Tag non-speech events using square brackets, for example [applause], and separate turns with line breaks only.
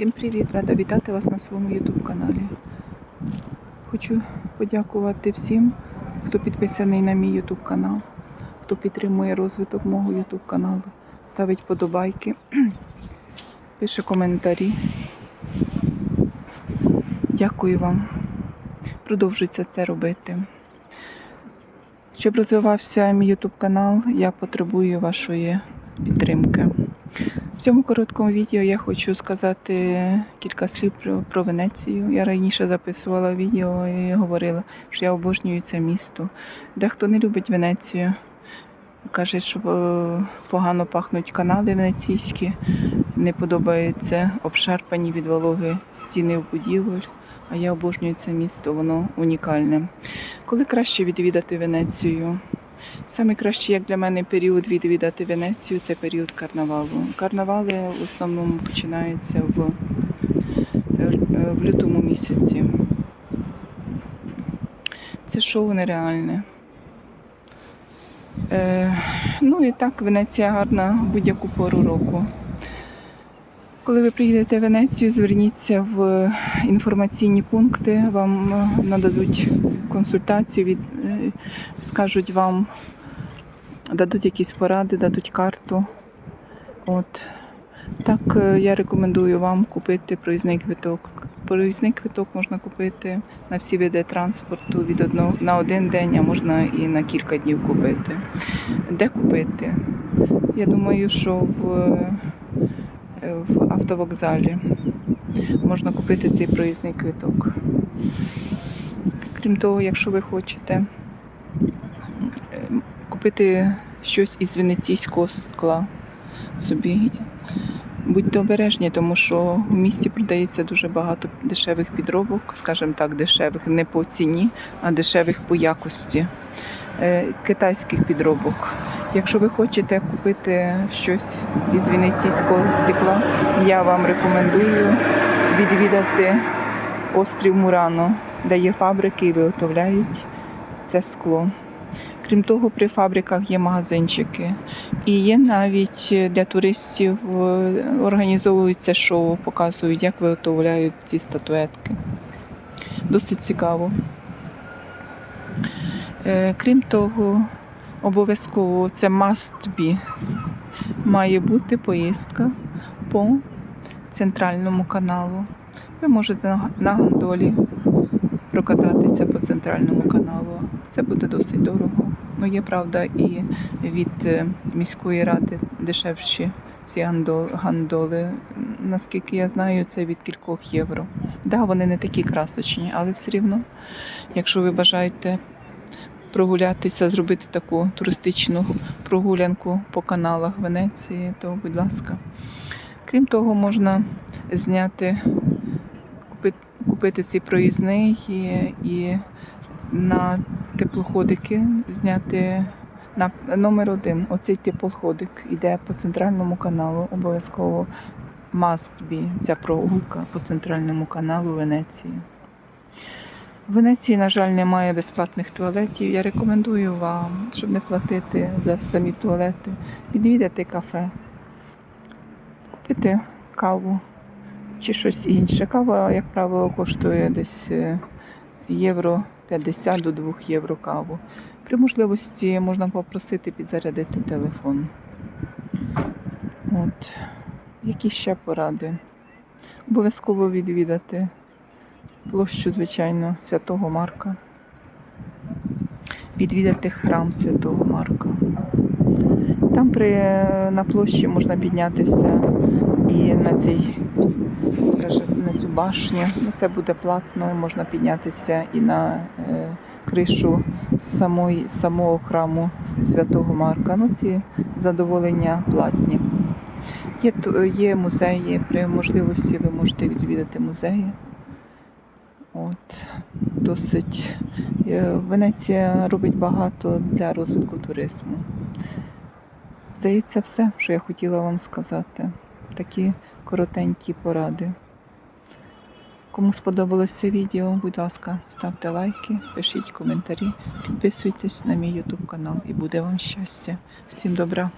Всім привіт! Рада вітати вас на своєму YouTube каналі. Хочу подякувати всім, хто підписаний на мій YouTube канал, хто підтримує розвиток мого YouTube каналу, ставить подобайки, [clears throat] пише коментарі. Дякую вам. Продовжуйте це робити. Щоб розвивався мій YouTube канал, я потребую вашої підтримки. Цьому короткому відео я хочу сказати кілька слів про, про Венецію. Я раніше записувала відео і говорила, що я обожнюю це місто. Дехто не любить Венецію. Каже, що е, погано пахнуть канали венеційські, не подобаються обшарпані від вологи стіни в будівель. А я обожнюю це місто, воно унікальне. Коли краще відвідати Венецію? Саме кращий, як для мене, період відвідати Венецію це період карнавалу. Карнавали в основному починаються в, е, в лютому місяці. Це шоу нереальне. Е, ну і так, Венеція гарна будь-яку пору року. Коли ви приїдете в Венецію, зверніться в інформаційні пункти, вам нададуть консультацію, від, скажуть вам, дадуть якісь поради, дадуть карту. От. Так е, я рекомендую вам купити проїзний квиток. Проїзний квиток можна купити на всі види транспорту від одного на один день, а можна і на кілька днів купити. Де купити? Я думаю, що в, е, в автовокзалі можна купити цей проїзний квиток. Крім того, якщо ви хочете купити щось із венеційського скла собі, будьте обережні, тому що в місті продається дуже багато дешевих підробок, скажімо так, дешевих не по ціні, а дешевих по якості е, китайських підробок. Якщо ви хочете купити щось із венеційського стекла, я вам рекомендую відвідати острів Мурано, де є фабрики і виготовляють це скло. Крім того, при фабриках є магазинчики. І є навіть для туристів е, організовуються шоу, показують, як виготовляють ці статуетки. Досить цікаво. Е, Крім того, обов'язково це must be. Має бути поїздка по центральному каналу. Ви можете на гондолі прокататися по центральному каналу. Це буде досить дорого. Ну, є правда, і від е, міської ради дешевші ці гандоли. Наскільки я знаю, це від кількох євро. Да, вони не такі красочні, але все рівно, якщо ви бажаєте прогулятися, зробити таку туристичну прогулянку по каналах Венеції, то будь ласка. Крім того, можна зняти, купити, цей проїзний і, і на теплоходики зняти на номер один. Оцей теплоходик іде по центральному каналу. Обов'язково must be ця прогулка по центральному каналу Венеції. В Венеції, на жаль, немає безплатних туалетів. Я рекомендую вам, щоб не платити за самі туалети, відвідати кафе, купити каву чи щось інше. Кава, як правило, коштує десь е, євро 50 до 2 євро каву. При можливості можна попросити підзарядити телефон. От. Які ще поради? Обов'язково відвідати площу, звичайно, Святого Марка. Відвідати храм Святого Марка. Там при, на площі можна піднятися і на цей, скажімо, на цю башню. Ну, це буде платно, можна піднятися і на е, кришу самої, самого храму Святого Марка. Ну, ці задоволення платні. Є, є музеї, при можливості ви можете відвідати музеї. От, досить. е, Венеція робить багато для розвитку туризму. Здається, все, що я хотіла вам сказати. Такі коротенькі поради. Кому сподобалось це відео, будь ласка, ставте лайки, пишіть коментарі, підписуйтесь на мій YouTube канал і буде вам щастя. Всім добра!